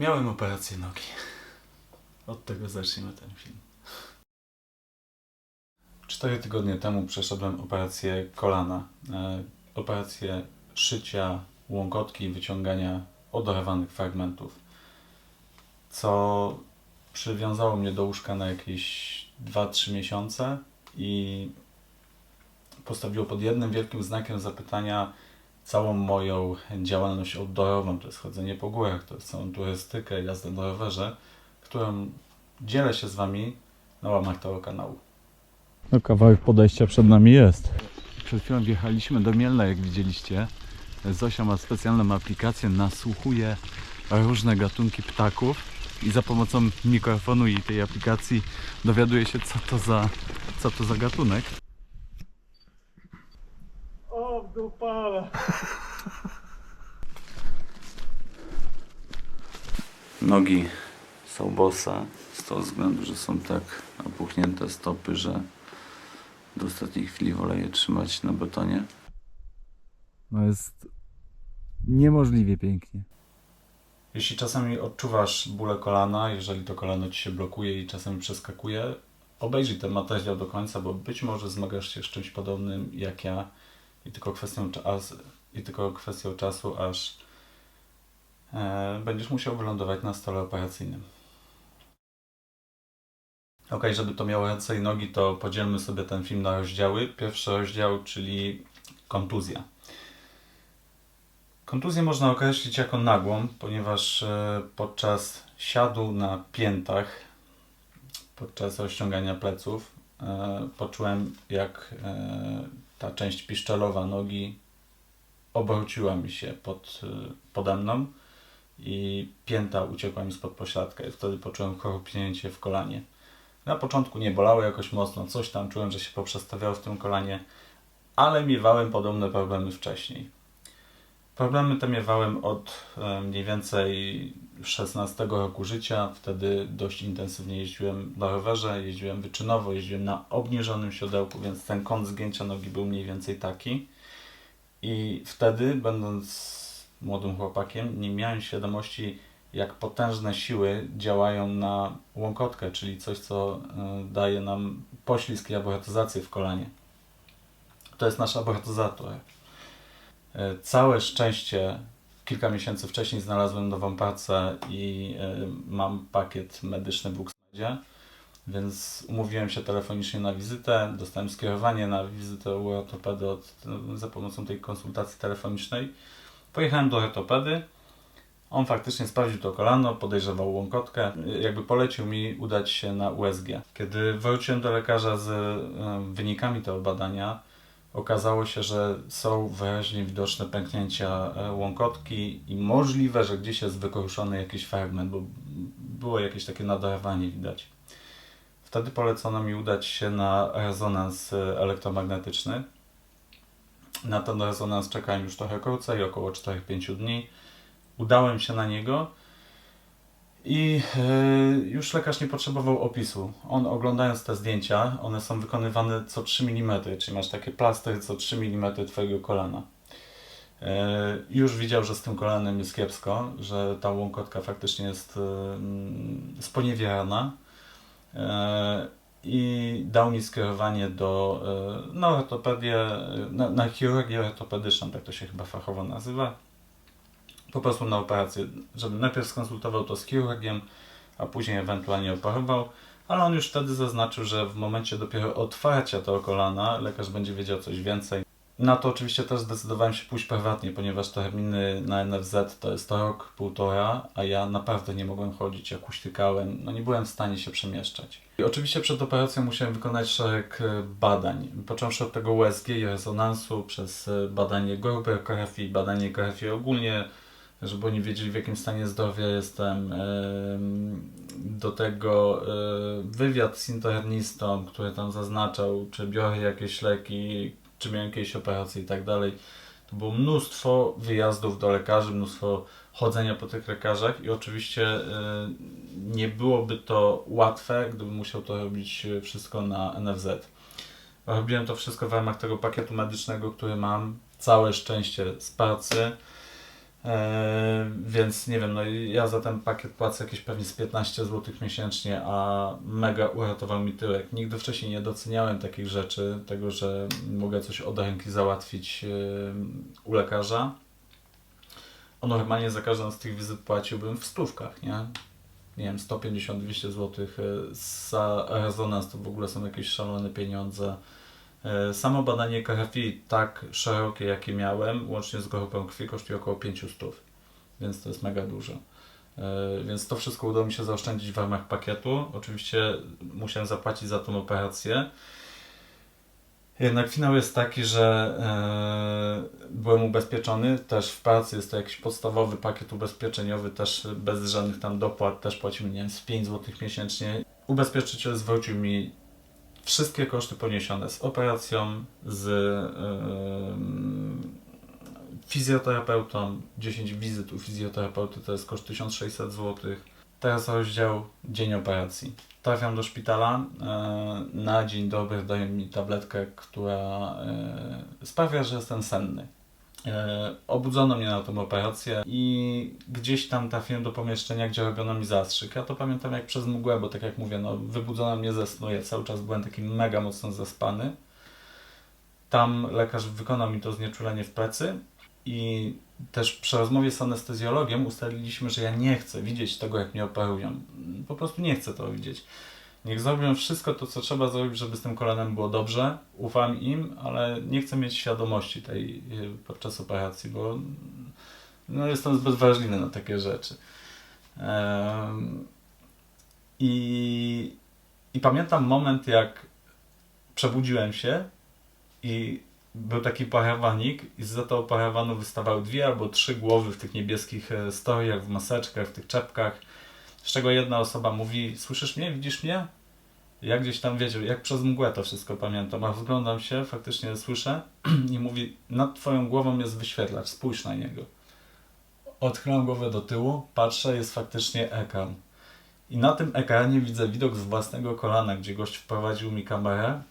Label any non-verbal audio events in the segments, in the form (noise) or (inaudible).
Miałem operację nogi. Od tego zaczniemy ten film. Cztery tygodnie temu przeszedłem operację kolana. E, operację szycia łąkotki i wyciągania oderwanych fragmentów. Co przywiązało mnie do łóżka na jakieś 2-3 miesiące i postawiło pod jednym wielkim znakiem zapytania całą moją działalność outdoorową, to jest chodzenie po górach, to jest całą turystykę, jazdę na rowerze, którą dzielę się z Wami na łamach tego kanału. No kawałek podejścia przed nami jest. Przed chwilą wjechaliśmy do Mielna, jak widzieliście. Zosia ma specjalną aplikację, nasłuchuje różne gatunki ptaków i za pomocą mikrofonu i tej aplikacji dowiaduje się, co to za, co to za gatunek. Dupale. Nogi są bosa z tego względu, że są tak opuchnięte stopy, że do ostatniej chwili wolę je trzymać na betonie. No jest niemożliwie pięknie. Jeśli czasami odczuwasz bóle kolana, jeżeli to kolano ci się blokuje i czasami przeskakuje, obejrzyj ten materiał do końca, bo być może zmagasz się z czymś podobnym jak ja i tylko kwestią, czas, i tylko kwestią czasu, aż e, będziesz musiał wylądować na stole operacyjnym. Ok, żeby to miało ręce i nogi, to podzielmy sobie ten film na rozdziały. Pierwszy rozdział, czyli kontuzja. Kontuzję można określić jako nagłą, ponieważ e, podczas siadu na piętach, podczas rozciągania pleców, e, poczułem jak e, ta część piszczelowa nogi obróciła mi się pod, e, pode mną i pięta uciekła mi spod pośladka i wtedy poczułem chorupnięcie w kolanie. Na początku nie bolało jakoś mocno, coś tam czułem, że się poprzestawiało w tym kolanie, ale miewałem podobne problemy wcześniej. Problemy te miewałem od e, mniej więcej 16 roku życia. Wtedy dość intensywnie jeździłem na rowerze, jeździłem wyczynowo, jeździłem na obniżonym siodełku, więc ten kąt zgięcia nogi był mniej więcej taki. I wtedy, będąc młodym chłopakiem, nie miałem świadomości, jak potężne siły działają na łąkotkę, czyli coś, co e, daje nam poślizg i abortyzację w kolanie. To jest nasz abortyzator. E, Całe szczęście kilka miesięcy wcześniej znalazłem nową pracę i e, mam pakiet medyczny w Uxmedzie, więc umówiłem się telefonicznie na wizytę, dostałem skierowanie na wizytę u ortopedy od, za pomocą tej konsultacji telefonicznej. Pojechałem do ortopedy, on faktycznie sprawdził to kolano, podejrzewał łąkotkę, jakby polecił mi udać się na USG. Kiedy wróciłem do lekarza z e, wynikami tego badania, okazało się, że są wyraźnie widoczne pęknięcia e, łąkotki i możliwe, że gdzieś jest wykoruszony jakiś fragment, bo było jakieś takie nadarwanie widać. Wtedy polecono mi udać się na rezonans e, elektromagnetyczny. Na ten rezonans czekałem już trochę krócej, około 4-5 dni. Udałem się na niego i e, już lekarz nie potrzebował opisu. On oglądając te zdjęcia, one są wykonywane co 3 mm, czyli masz takie plastry co 3 mm twojego kolana. E, już widział, że z tym kolanem jest kiepsko, że ta łąkotka faktycznie jest e, mm, sponiewierana i dał mi skierowanie do na ortopedię, na, na chirurgię ortopedyczną, tak to się chyba fachowo nazywa po prostu na operację, żeby najpierw skonsultował to z chirurgiem, a później ewentualnie operował, ale on już wtedy zaznaczył, że w momencie dopiero otwarcia tego kolana lekarz będzie wiedział coś więcej. Na to oczywiście też zdecydowałem się pójść prywatnie, ponieważ terminy na NFZ to jest rok, półtora, a ja naprawdę nie mogłem chodzić, jak uśtykałem, no nie byłem w stanie się przemieszczać. I oczywiście przed operacją musiałem wykonać szereg e, badań, począwszy od tego USG i rezonansu, przez e, badanie grupy krwi, badanie krwi ogólnie, żeby oni wiedzieli w jakim stanie zdrowia jestem. Em, Do tego e, wywiad z internistą, który tam zaznaczał, czy biorę jakieś leki, czy miałem jakieś operacje i tak dalej. To było mnóstwo wyjazdów do lekarzy, mnóstwo chodzenia po tych lekarzach i oczywiście e, nie byłoby to łatwe, gdybym musiał to robić wszystko na NFZ. Robiłem to wszystko w ramach tego pakietu medycznego, który mam. Całe szczęście z pracy. E, więc nie wiem, no ja za ten pakiet płacę jakieś pewnie z 15 zł miesięcznie, a mega uratował mi tyłek. Nigdy wcześniej nie doceniałem takich rzeczy, tego, że mogę coś od ręki załatwić e, u lekarza. O, normalnie za każdą z tych wizyt płaciłbym w stówkach, nie? Nie wiem, 150-200 zł. Za rezonans to w ogóle są jakieś szalone pieniądze. E, Samo badanie KFI tak szerokie, jakie miałem, łącznie z grupą krwi, kosztuje około 500, więc to jest mega dużo. E, Więc to wszystko udało mi się zaoszczędzić w ramach pakietu. Oczywiście musiałem zapłacić za tą operację. Jednak finał jest taki, że e, byłem ubezpieczony też w pracy. Jest to jakiś podstawowy pakiet ubezpieczeniowy, też bez żadnych tam dopłat. Też płacimy, nie wiem, z 5 zł miesięcznie. Ubezpieczyciel zwrócił mi wszystkie koszty poniesione z operacją, z em, fizjoterapeutą. 10 wizyt u fizjoterapeuty to jest koszt 1600 zł. Teraz rozdział dzień operacji. Trafiam do szpitala. E, na dzień dobry dają mi tabletkę, która e, sprawia, że jestem senny. E, obudzono mnie na tą operację i gdzieś tam trafiłem do pomieszczenia, gdzie robiono mi zastrzyk. Ja to pamiętam jak przez mgłę, bo tak jak mówię, no, wybudzono mnie ze snu. Ja cały czas byłem taki mega mocno zaspany. Tam lekarz wykonał mi to znieczulenie w plecy i też przy rozmowie z anestezjologiem ustaliliśmy, że ja nie chcę widzieć tego, jak mnie operują. Po prostu nie chcę to widzieć. Niech zrobią wszystko to, co trzeba zrobić, żeby z tym kolanem było dobrze. Ufam im, ale nie chcę mieć świadomości tej y, podczas operacji, bo no, jestem zbyt wrażliwy na takie rzeczy. Em, I, I pamiętam moment, jak przebudziłem się i był taki parawanik i z tego parawanu wystawały dwie albo trzy głowy w tych niebieskich e, stojach, w maseczkach, w tych czepkach, z czego jedna osoba mówi, słyszysz mnie, widzisz mnie? Ja gdzieś tam wiedział, jak przez mgłę to wszystko pamiętam, a rozglądam się, faktycznie słyszę (clears throat) i mówi, nad twoją głową jest wyświetlacz, spójrz na niego. Odchylam głowę do tyłu, patrzę, jest faktycznie ekran. I na tym ekranie widzę widok z własnego kolana, gdzie gość wprowadził mi kamerę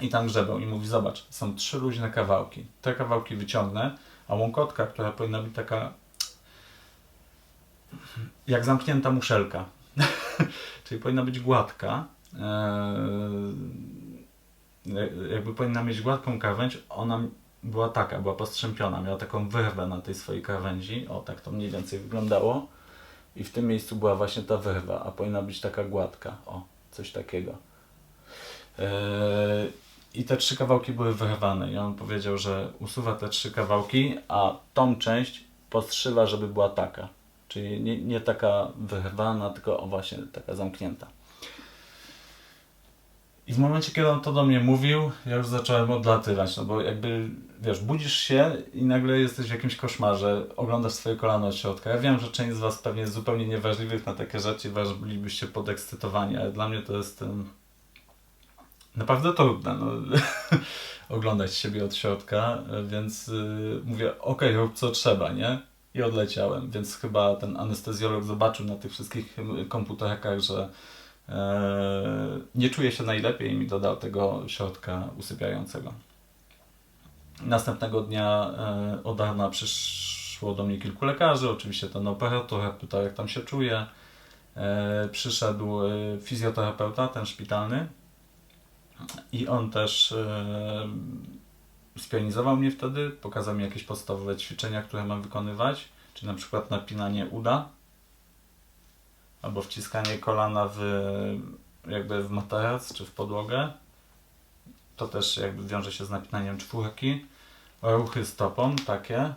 i tam grzebał i mówi, zobacz, są trzy luźne kawałki. Te kawałki wyciągnę, a łąkotka, która powinna być taka jak zamknięta muszelka, (laughs) czyli powinna być gładka, eee, jakby powinna mieć gładką krawędź, ona była taka, była postrzępiona, miała taką wyrwę na tej swojej krawędzi, o tak to mniej więcej wyglądało. I w tym miejscu była właśnie ta wyrwa, a powinna być taka gładka, o, coś takiego. Eee, I te trzy kawałki były wyrwane. I on powiedział, że usuwa te trzy kawałki, a tą część postrzywa, żeby była taka. Czyli nie, nie taka wyrwana, tylko właśnie taka zamknięta. I w momencie, kiedy on to do mnie mówił, ja już zacząłem odlatywać, no bo jakby, wiesz, budzisz się i nagle jesteś w jakimś koszmarze, oglądasz swoje kolano od środka. Ja wiem, że część z Was pewnie jest zupełnie niewrażliwych na takie rzeczy, Was bylibyście podekscytowani, ale dla mnie to jest em, naprawdę trudne, no, (laughs) oglądać siebie od środka, więc y, mówię, okej, rób co trzeba, nie? I odleciałem, więc chyba ten anestezjolog zobaczył na tych wszystkich em, komputerkach, że e, nie czuję się najlepiej i mi dodał tego środka usypiającego. Następnego dnia e, od rana przyszło do mnie kilku lekarzy, oczywiście ten operator pytał jak tam się czuję. E, przyszedł e, fizjoterapeuta, ten szpitalny i on też e, spionizował mnie wtedy, pokazał mi jakieś podstawowe ćwiczenia, które mam wykonywać, czyli na przykład napinanie uda albo wciskanie kolana w, jakby w materac czy w podłogę. To też jakby wiąże się z napinaniem czwórki. Ruchy stopą takie.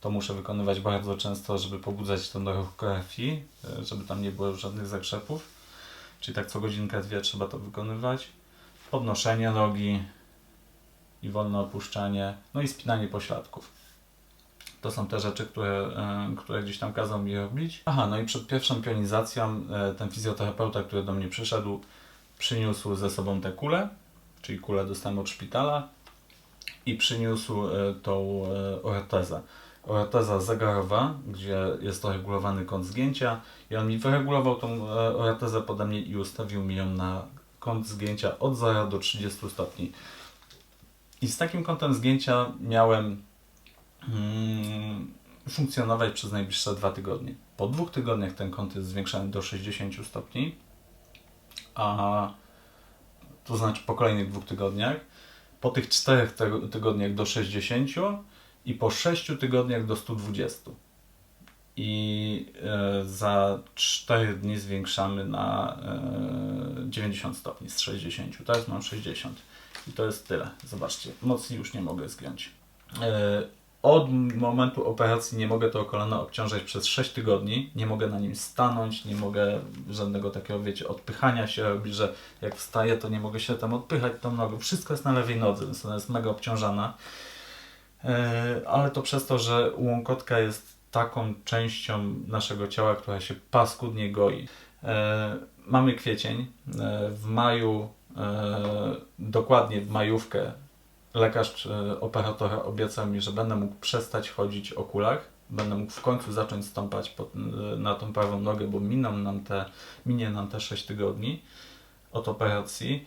To muszę wykonywać bardzo często, żeby pobudzać ten ruch krwi, żeby tam nie było żadnych zakrzepów. Czyli tak co godzinkę, dwie trzeba to wykonywać. Podnoszenie nogi i wolne opuszczanie, no i spinanie pośladków. To są te rzeczy, które, e, które gdzieś tam kazał mi robić. Aha, no i przed pierwszą pionizacją e, ten fizjoterapeuta, który do mnie przyszedł, przyniósł ze sobą tę kulę, czyli kulę dostałem od szpitala i przyniósł e, tą ortezę. Orteza zegarowa, gdzie jest to regulowany kąt zgięcia i on mi wyregulował tą ortezę pode mnie i ustawił mi ją na kąt zgięcia od 0 do 30 stopni. I z takim kątem zgięcia miałem mm, funkcjonować przez najbliższe dwa tygodnie. Po dwóch tygodniach ten kąt jest zwiększany do 60 stopni, a to znaczy po kolejnych dwóch tygodniach, po tych czterech tygo- tygodniach do 60 i po 6 tygodniach do 120. I e, za 4 dni zwiększamy na e, 90 stopni z 60. Teraz mam 60 i to jest tyle. Zobaczcie, mocniej już nie mogę zgiąć. E, od momentu operacji nie mogę to kolano obciążać przez 6 tygodni, nie mogę na nim stanąć, nie mogę żadnego takiego, wiecie, odpychania się robić, że jak wstaję, to nie mogę się tam odpychać tą nogą. Wszystko jest na lewej nodze, więc ona jest mega obciążana. E, Ale to przez to, że łąkotka jest taką częścią naszego ciała, która się paskudnie goi. E, Mamy kwiecień. W maju, dokładnie w majówkę, lekarz e, operatora obiecał mi, że będę mógł przestać chodzić o kulach. Będę mógł w końcu zacząć stąpać e, na tą prawą nogę, bo miną nam te, minie nam te 6 tygodni od operacji.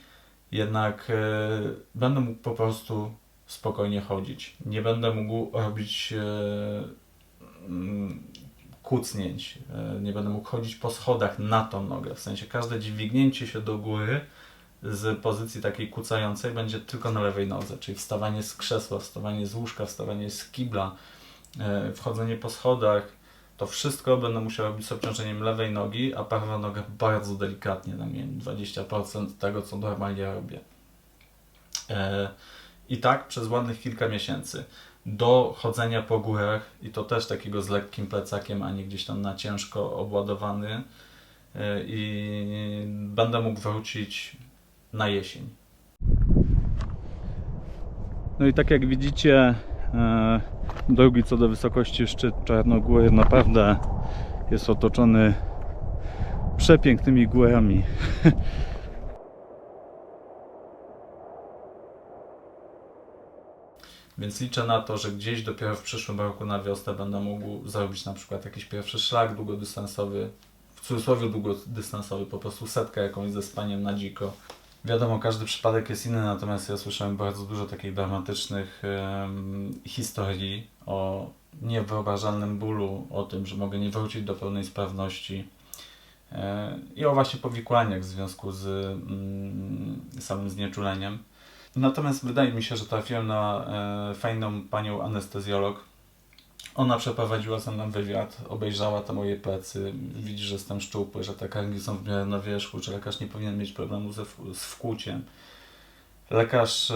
Jednak e, będę mógł po prostu spokojnie chodzić. Nie będę mógł robić e, mm, kucnięć. E, nie będę mógł chodzić po schodach na tą nogę. W sensie każde dźwignięcie się do góry z pozycji takiej kucającej będzie tylko na lewej nodze, czyli wstawanie z krzesła, wstawanie z łóżka, wstawanie z kibla, e, wchodzenie po schodach. To wszystko będę musiał robić z obciążeniem lewej nogi, a prawa noga bardzo delikatnie, na mnie 20% tego, co normalnie robię. E, I tak przez ładnych kilka miesięcy. Do chodzenia po górach, i to też takiego z lekkim plecakiem, a nie gdzieś tam na ciężko obładowany. E, I będę mógł wrócić na jesień. No i tak jak widzicie, e, drugi co do wysokości szczyt Czarnogóry naprawdę jest otoczony przepięknymi górami. (laughs) Więc liczę na to, że gdzieś dopiero w przyszłym roku na wiosnę będę mógł zrobić na przykład jakiś pierwszy szlak długodystansowy, w cudzysłowie długodystansowy, po prostu setkę jakąś ze spaniem na dziko. Wiadomo, każdy przypadek jest inny, natomiast ja słyszałem bardzo dużo takich dramatycznych historii o niewyobrażalnym bólu, o tym, że mogę nie wrócić do pełnej sprawności e, i o właśnie powikłaniach w związku z mm, samym znieczuleniem. Natomiast wydaje mi się, że trafiłem na e, fajną panią anestezjolog. Ona przeprowadziła ze mną wywiad, obejrzała te moje plecy, widzi, że jestem szczupły, że te kręgi są w miarę na wierzchu, że lekarz nie powinien mieć problemu ze, z wkłuciem. Lekarz, e,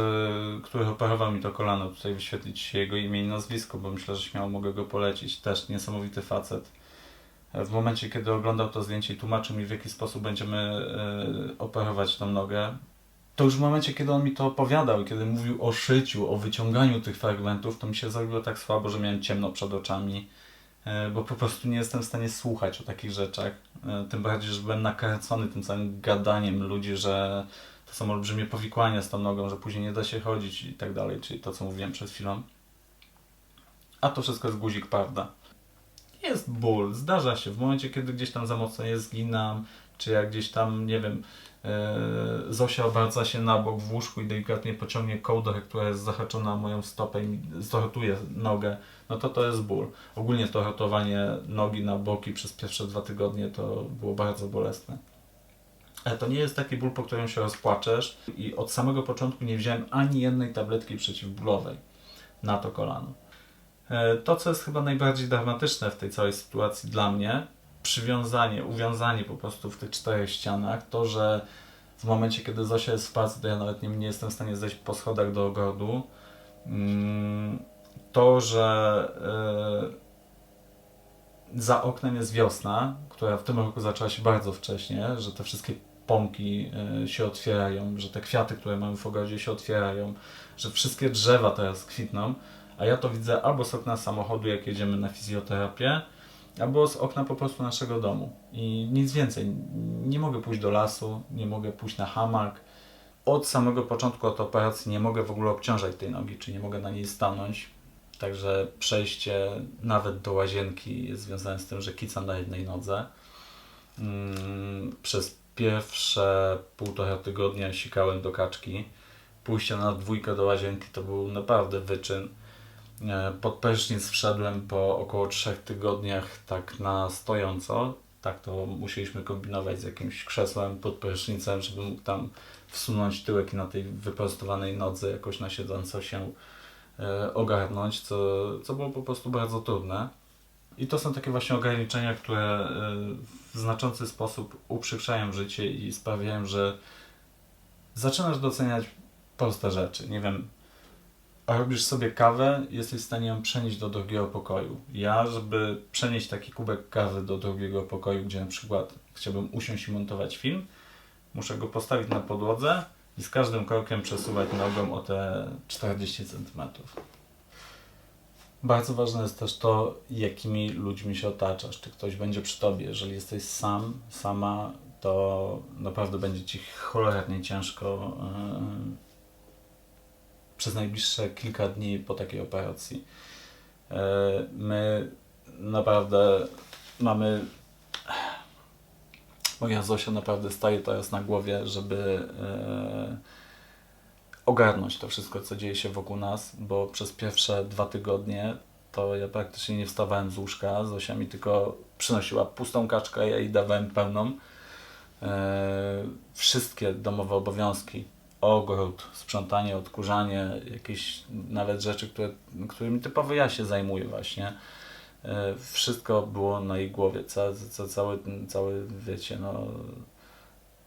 który operował mi to kolano, tutaj wyświetlić się jego imię i nazwisko, bo myślę, że śmiało mogę go polecić. Też niesamowity facet. W momencie, kiedy oglądał to zdjęcie i tłumaczył mi, w jaki sposób będziemy e, operować tą nogę, to już w momencie, kiedy on mi to opowiadał kiedy mówił o szyciu, o wyciąganiu tych fragmentów, to mi się zrobiło tak słabo, że miałem ciemno przed oczami, e, bo po prostu nie jestem w stanie słuchać o takich rzeczach. E, Tym bardziej, że byłem nakręcony tym całym gadaniem ludzi, że to są olbrzymie powikłania z tą nogą, że później nie da się chodzić i tak dalej, czyli to, co mówiłem przed chwilą. A to wszystko jest guzik, prawda? Jest ból, zdarza się. W momencie, kiedy gdzieś tam za mocno je zginam, czy jak gdzieś tam, nie wiem, Zosia obraca się na bok w łóżku i delikatnie pociągnie kołdrę, która jest zahaczona moją stopę i mi zrotuje nogę, no to to jest ból. Ogólnie to rotowanie nogi na boki przez pierwsze dwa tygodnie to było bardzo bolesne. Ale to nie jest taki ból, po którym się rozpłaczesz i od samego początku nie wziąłem ani jednej tabletki przeciwbólowej na to kolano. E, To, co jest chyba najbardziej dramatyczne w tej całej sytuacji dla mnie, przywiązanie, uwiązanie po prostu w tych czterech ścianach, to, że w momencie, kiedy Zosia jest w pracy, to ja nawet nie, nie jestem w stanie zejść po schodach do ogrodu. Mm, To, że e, za oknem jest wiosna, która w tym roku zaczęła się bardzo wcześnie, że te wszystkie pąki e, się otwierają, że te kwiaty, które mamy w ogrodzie się otwierają, że wszystkie drzewa teraz kwitną, a ja to widzę albo z okna samochodu, jak jedziemy na fizjoterapię, albo z okna po prostu naszego domu. I nic więcej. Nie mogę pójść do lasu, nie mogę pójść na hamak. Od samego początku od operacji nie mogę w ogóle obciążać tej nogi, czy nie mogę na niej stanąć. Także przejście nawet do łazienki jest związane z tym, że kicam na jednej nodze. Mm, Przez pierwsze półtora tygodnia sikałem do kaczki. Pójście na dwójkę do łazienki to był naprawdę wyczyn. E, Pod prysznic wszedłem po około trzech tygodniach tak na stojąco. Tak to musieliśmy kombinować z jakimś krzesłem pod prysznicem, żeby mógł tam wsunąć tyłek i na tej wyprostowanej nodze jakoś na siedząco się e, ogarnąć, co, co było po prostu bardzo trudne. I to są takie właśnie ograniczenia, które e, w znaczący sposób uprzykrzają życie i sprawiają, że zaczynasz doceniać proste rzeczy. Nie wiem, a robisz sobie kawę, jesteś w stanie ją przenieść do drugiego pokoju. Ja, żeby przenieść taki kubek kawy do drugiego pokoju, gdzie na przykład chciałbym usiąść i montować film, muszę go postawić na podłodze i z każdym krokiem przesuwać nogą o te 40 cm. Bardzo ważne jest też to, jakimi ludźmi się otaczasz. Czy ktoś będzie przy tobie. Jeżeli jesteś sam, sama, to naprawdę będzie ci cholernie ciężko yy, przez najbliższe kilka dni po takiej operacji. Yy, my naprawdę mamy. Moja Zosia naprawdę staje teraz na głowie, żeby yy, ogarnąć to wszystko, co dzieje się wokół nas, bo przez pierwsze dwa tygodnie to ja praktycznie nie wstawałem z łóżka. Zosia mi tylko przynosiła pustą kaczkę, ja jej dawałem pełną. E, wszystkie domowe obowiązki, ogród, sprzątanie, odkurzanie, jakieś nawet rzeczy, które, którymi typowo ja się zajmuję właśnie. E, wszystko było na jej głowie, ca, ca, cały, cały, wiecie, no,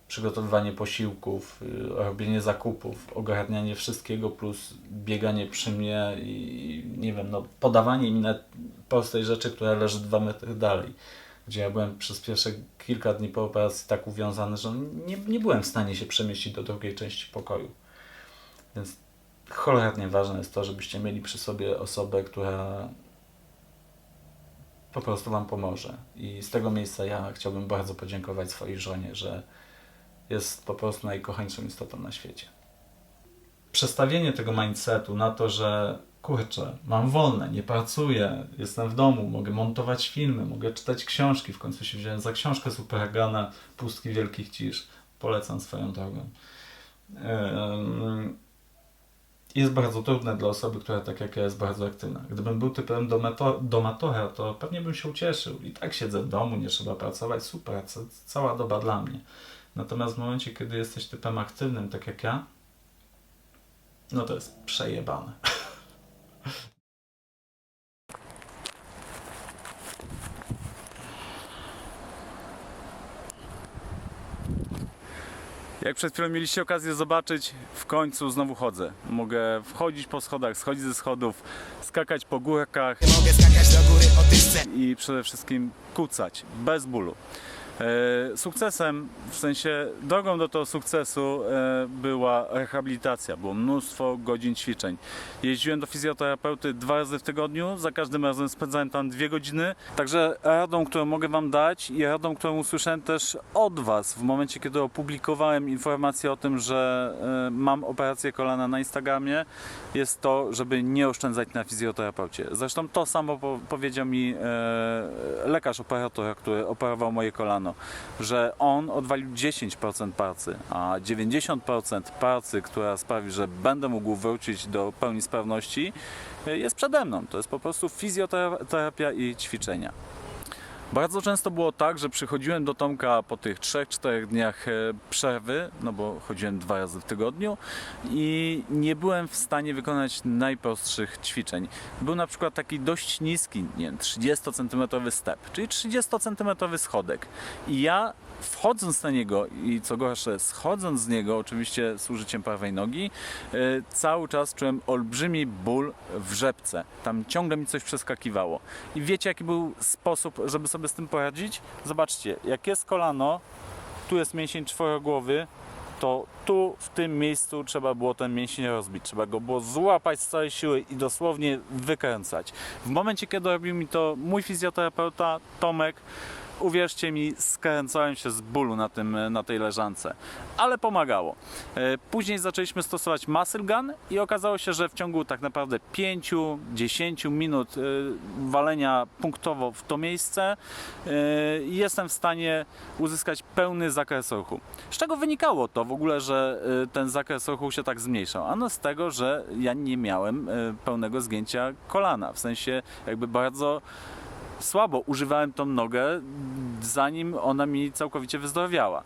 przygotowywanie posiłków, y, robienie zakupów, ogarnianie wszystkiego plus bieganie przy mnie i nie wiem, no, podawanie mi na prostej rzeczy, która leży dwa metry dalej. Gdzie ja byłem przez pierwsze kilka dni po operacji tak uwiązany, że nie, nie byłem w stanie się przemieścić do drugiej części pokoju. Więc cholernie ważne jest to, żebyście mieli przy sobie osobę, która po prostu Wam pomoże. I z tego miejsca ja chciałbym bardzo podziękować swojej żonie, że jest po prostu najkochańszą istotą na świecie. Przestawienie tego mindsetu na to, że kurczę, mam wolne, nie pracuję, jestem w domu, mogę montować filmy, mogę czytać książki, w końcu się wziąłem za książkę Supergana Pustki Wielkich Cisz. Polecam swoją drogą. Jest bardzo trudne dla osoby, która tak jak ja jest bardzo aktywna. Gdybym był typem domato- domatora, to pewnie bym się ucieszył. I tak siedzę w domu, nie trzeba pracować, super, ca- cała doba dla mnie. Natomiast w momencie, kiedy jesteś typem aktywnym, tak jak ja, no to jest przejebane. Jak przed chwilą mieliście okazję zobaczyć, w końcu znowu chodzę. Mogę wchodzić po schodach, schodzić ze schodów, skakać po górkach Mogę skakać do góry o i przede wszystkim kucać bez bólu. E, Sukcesem, w sensie drogą do tego sukcesu e, była rehabilitacja, było mnóstwo godzin ćwiczeń. Jeździłem do fizjoterapeuty dwa razy w tygodniu, za każdym razem spędzałem tam dwie godziny. Także radą, którą mogę Wam dać i radą, którą usłyszałem też od Was w momencie, kiedy opublikowałem informację o tym, że e, mam operację kolana na Instagramie, jest to, żeby nie oszczędzać na fizjoterapeucie. Zresztą to samo po powiedział mi lekarz operatora, który operował moje że on odwalił 10% pracy, a 90% pracy, która sprawi, że będę mógł wrócić do pełni sprawności, jest przede mną. To jest po prostu fizjoterapia i ćwiczenia. Bardzo często było tak, że przychodziłem do Tomka po tych 3-4 dniach e, przerwy, no bo chodziłem dwa razy w tygodniu i nie byłem w stanie wykonać najprostszych ćwiczeń. Był na przykład taki dość niski, nie wiem, 30 cm step, czyli 30 cm schodek. I ja wchodząc na niego i co gorsze, schodząc z niego, oczywiście z użyciem prawej nogi, e, cały czas czułem olbrzymi ból w rzepce. Tam ciągle mi coś przeskakiwało. I wiecie, jaki był sposób, żeby sobie z tym poradzić? Zobaczcie, jak jest kolano, tu jest mięsień czworogłowy, to tu w tym miejscu trzeba było ten mięsień rozbić. Trzeba go było złapać z całej siły i dosłownie wykręcać. W momencie, kiedy robił mi to mój fizjoterapeuta Tomek, uwierzcie mi, skręcałem się z bólu na, tym, na tej leżance, ale pomagało. E, Później zaczęliśmy stosować muscle gun i okazało się, że w ciągu tak naprawdę 5-10 minut e, walenia punktowo w to miejsce e, jestem w stanie uzyskać pełny zakres ruchu. Z czego wynikało to w ogóle, że ten zakres ruchu się tak zmniejszał? Ano z tego, że ja nie miałem pełnego zgięcia kolana, w sensie jakby bardzo słabo używałem tą nogę, zanim ona mi całkowicie wyzdrowiała. E,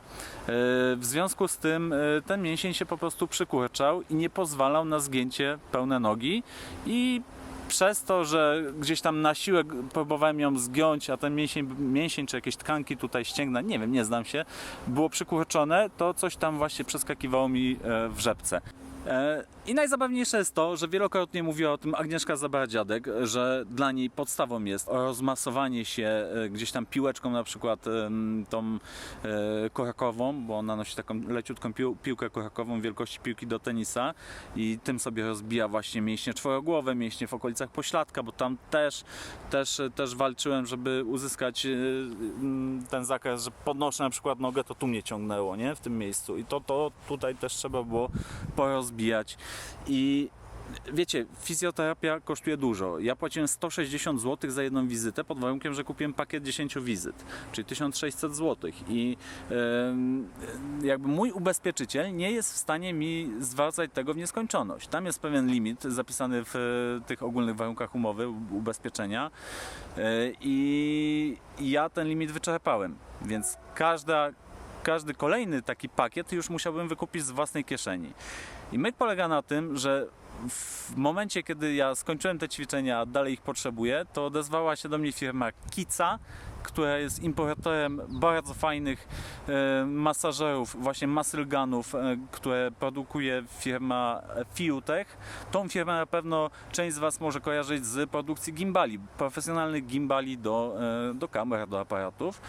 W związku z tym e, ten mięsień się po prostu przykurczał i nie pozwalał na zgięcie pełne nogi i przez to, że gdzieś tam na siłę próbowałem ją zgiąć, a ten mięsień, mięsień czy jakieś tkanki tutaj ścięgna, nie wiem, nie znam się, było przykurczone, to coś tam właśnie przeskakiwało mi e, w rzepce. E, I najzabawniejsze jest to, że wielokrotnie mówiła o tym Agnieszka Zabradziadek, że dla niej podstawą jest rozmasowanie się e, gdzieś tam piłeczką, na przykład tą e, korakową, bo ona nosi taką leciutką pił, piłkę korakową wielkości piłki do tenisa i tym sobie rozbija właśnie mięśnie czworogłowe, mięśnie w okolicach pośladka, bo tam też, też, też walczyłem, żeby uzyskać ten zakres, że podnoszę na przykład nogę, to tu mnie ciągnęło, nie? W tym miejscu i to, to tutaj też trzeba było porozbijać i Wiecie, fizjoterapia kosztuje dużo. Ja płaciłem 160 zł za jedną wizytę pod warunkiem, że kupiłem pakiet 10 wizyt, czyli 1600 zł. I em, jakby mój ubezpieczyciel nie jest w stanie mi zwracać tego w nieskończoność. Tam jest pewien limit zapisany w e, tych ogólnych warunkach umowy ubezpieczenia e, i ja ten limit wyczerpałem. Więc każda, każdy kolejny taki pakiet już musiałbym wykupić z własnej kieszeni. I myk polega na tym, że w momencie, kiedy ja skończyłem te ćwiczenia, a dalej ich potrzebuję, to odezwała się do mnie firma Kica, która jest importerem bardzo fajnych e, masażerów, właśnie muscle gunów, e, które produkuje firma Fiutech. Tą firmę na pewno część z Was może kojarzyć z produkcji gimbali, profesjonalnych gimbali do, e, do kamer, do aparatów.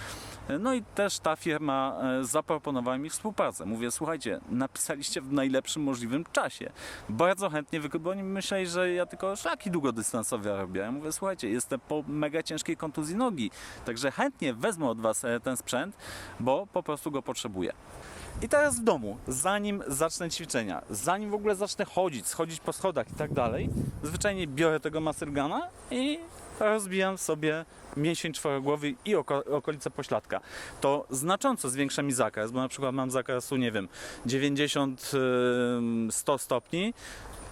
No i też ta firma zaproponowała mi współpracę. Mówię, słuchajcie, napisaliście w najlepszym możliwym czasie. Bardzo chętnie, bo oni myśleli, że ja tylko szlaki długodystansowe robię. Ja mówię, słuchajcie, jestem po mega ciężkiej kontuzji nogi, także chętnie wezmę od Was e, ten sprzęt, bo po prostu go potrzebuję. I teraz w domu, zanim zacznę ćwiczenia, zanim w ogóle zacznę chodzić, schodzić po schodach i tak dalej, zwyczajnie biorę tego masergana i rozbijam sobie mięsień czworogłowy i oko, okolice pośladka. To znacząco zwiększa mi zakres, bo na przykład mam zakresu, nie wiem, 90-100 stopni,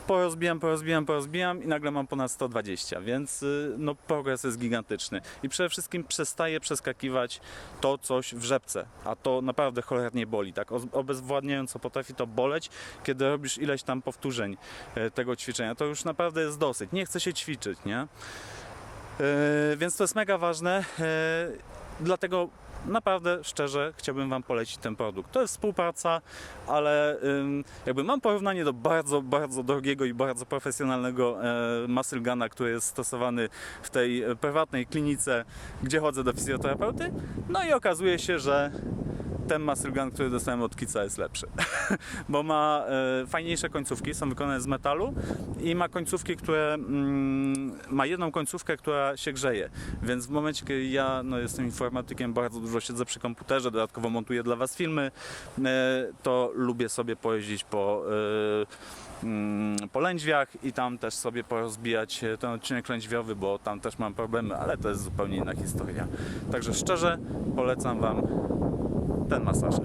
porozbijam, porozbijam, porozbijam i nagle mam ponad 120, więc y, no, progres jest gigantyczny. I przede wszystkim przestaje przeskakiwać to coś w rzepce, a to naprawdę cholernie boli. Tak obezwładniająco potrafi to boleć, kiedy robisz ileś tam powtórzeń e, tego ćwiczenia. To już naprawdę jest dosyć. Nie chce się ćwiczyć, nie? E, Więc to jest mega ważne. e, Dlatego naprawdę szczerze chciałbym Wam polecić ten produkt. To jest współpraca, ale jakby mam porównanie do bardzo, bardzo drogiego i bardzo profesjonalnego e, muscle guna, który jest stosowany w tej e, prywatnej klinice, gdzie chodzę do fizjoterapeuty. No i okazuje się, że ten muscle gun, który dostałem od Kica jest lepszy, (laughs) bo ma e, fajniejsze końcówki, są wykonane z metalu i ma końcówki, które mm, ma jedną końcówkę, która się grzeje, więc w momencie, kiedy ja no, jestem informatykiem, bardzo dużo siedzę przy komputerze, dodatkowo montuję dla Was filmy, e, to lubię sobie pojeździć po e, mm, po lędźwiach i tam też sobie porozbijać e, ten odcinek lędźwiowy, bo tam też mam problemy, ale to jest zupełnie inna historia. Także szczerze polecam Wam ten masażer.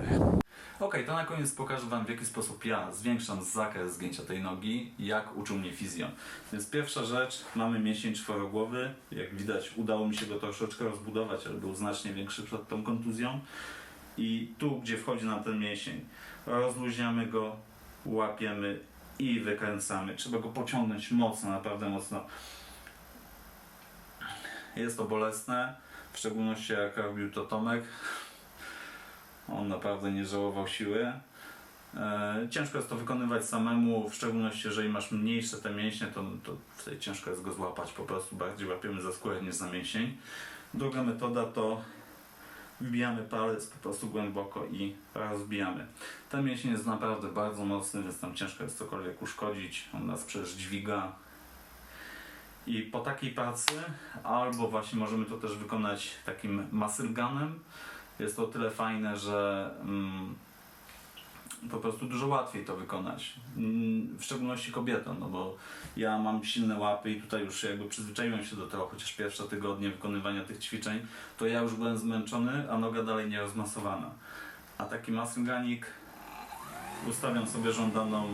Ok, to na koniec pokażę Wam w jaki sposób ja zwiększam zakres zgięcia tej nogi jak uczył mnie fizjo. Więc pierwsza rzecz, mamy mięsień czworogłowy. Jak widać udało mi się go troszeczkę rozbudować, ale był znacznie większy przed tą kontuzją. I tu, gdzie wchodzi nam ten mięsień, rozluźniamy go, łapiemy i wykręcamy. Trzeba go pociągnąć mocno, naprawdę mocno. Jest to bolesne, w szczególności jak robił to Tomek. On naprawdę nie żałował siły. E, ciężko jest to wykonywać samemu, w szczególności jeżeli masz mniejsze te mięśnie, to, to wtedy ciężko jest go złapać, po prostu bardziej łapiemy za skórę niż za mięsień. Druga metoda to wbijamy palec po prostu głęboko i rozbijamy. Ten mięsień jest naprawdę bardzo mocny, więc tam ciężko jest cokolwiek uszkodzić. On nas przecież dźwiga. I po takiej pracy, albo właśnie możemy to też wykonać takim muscle gunem. Jest to o tyle fajne, że mm, po prostu dużo łatwiej to wykonać. Mm, W szczególności kobietom, no bo ja mam silne łapy i tutaj już jakby przyzwyczaiłem się do tego, chociaż pierwsze tygodnie wykonywania tych ćwiczeń, to ja już byłem zmęczony, a noga dalej nie rozmasowana. A taki muscle gunik ustawiam sobie żądaną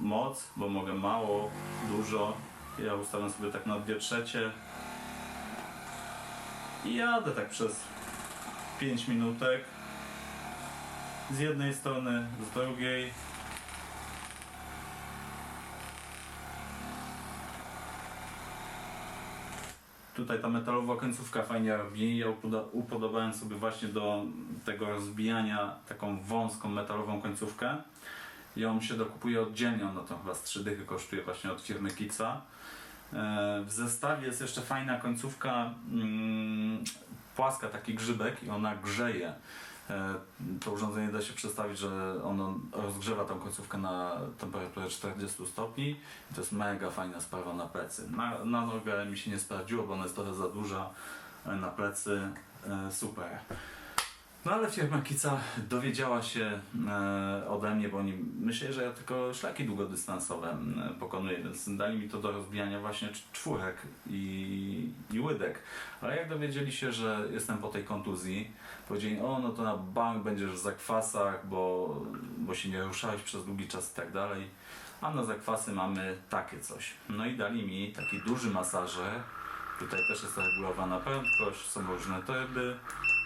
moc, bo mogę mało, dużo. Ja ustawiam sobie tak na 2 trzecie i jadę tak przez 5 minutek z jednej strony, z drugiej. Tutaj ta metalowa końcówka fajnie robi. Ja upodobałem sobie właśnie do tego rozbijania taką wąską metalową końcówkę. Ją się dokupuje oddzielnie, ona to chyba z 3 dychy kosztuje właśnie od firmy Kica. E, W zestawie jest jeszcze fajna końcówka mm, płaska, taki grzybek i ona grzeje. E, To urządzenie da się przedstawić, że ono rozgrzewa tą końcówkę na temperaturę 40 stopni to jest mega fajna sprawa na plecy. Na, na nogę mi się nie sprawdziło, bo ona jest trochę za duża, na plecy e, super. No ale firma Kica dowiedziała się e, ode mnie, bo oni myśleli, że ja tylko szlaki długodystansowe pokonuję, więc dali mi to do rozbijania właśnie cz- czwórek i, i łydek. Ale jak dowiedzieli się, że jestem po tej kontuzji, powiedzieli, o no to na bank będziesz w zakwasach, bo, bo się nie ruszałeś przez długi czas i tak dalej. A na zakwasy mamy takie coś. No i dali mi taki duży masażer. Tutaj też jest regulowana prędkość, są różne tryby.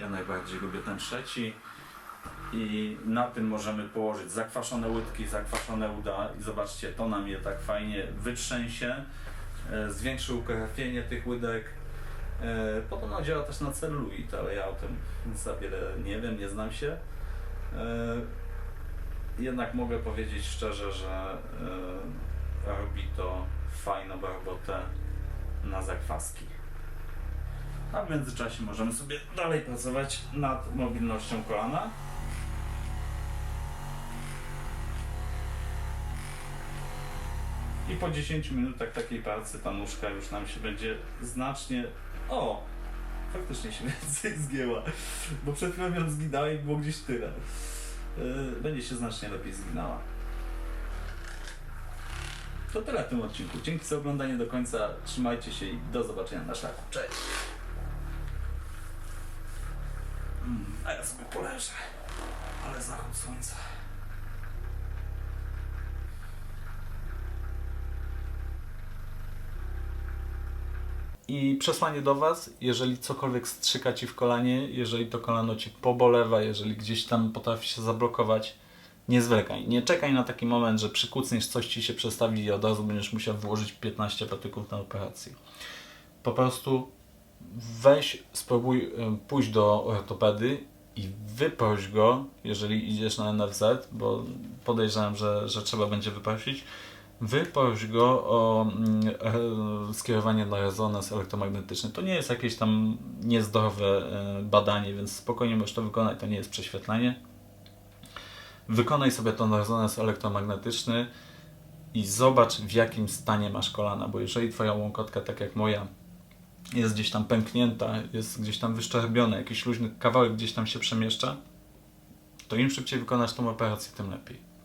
Ja najbardziej lubię ten trzeci. I na tym możemy położyć zakwaszone łydki, zakwaszone uda i zobaczcie, to nam je tak fajnie wytrzęsie, e, zwiększy ukrwienie tych łydek. E, Podobno działa też na celulit, ale ja o tym za wiele nie wiem, nie znam się. E, Jednak mogę powiedzieć szczerze, że robi to fajną robotę na zakwaski. A w międzyczasie możemy sobie dalej pracować nad mobilnością kolana. I po 10 minutach takiej pracy ta nóżka już nam się będzie znacznie. O! Faktycznie się (laughs) więcej zgięła. Bo przed chwilą ją zginęła i było gdzieś tyle. Yy, Będzie się znacznie lepiej zginęła. To tyle w tym odcinku. Dzięki za oglądanie do końca. Trzymajcie się i do zobaczenia na szlaku. Cześć! Mm, a ja sobie poleżę. Ale zachód słońca. I przesłanie do Was, jeżeli cokolwiek strzyka Ci w kolanie, jeżeli to kolano Ci pobolewa, jeżeli gdzieś tam potrafi się zablokować, nie zwlekaj. Nie czekaj na taki moment, że przykucniesz, coś Ci się przestawi i od razu będziesz musiał włożyć 15 patyków na operację. Po prostu weź, spróbuj y, pójść do ortopedy i wyproś go, jeżeli idziesz na NFZ, bo podejrzewam, że, że trzeba będzie wyprosić, wyproś go o mm, e, skierowanie na rezonans elektromagnetyczny. To nie jest jakieś tam niezdrowe e, badanie, więc spokojnie możesz to wykonać, to nie jest prześwietlenie. Wykonaj sobie ten rezonans elektromagnetyczny i zobacz w jakim stanie masz kolana, bo jeżeli twoja łąkotka, tak jak moja, jest gdzieś tam pęknięta, jest gdzieś tam wyszczerbiona, jakiś luźny kawałek gdzieś tam się przemieszcza, to im szybciej wykonasz tą operację, tym lepiej.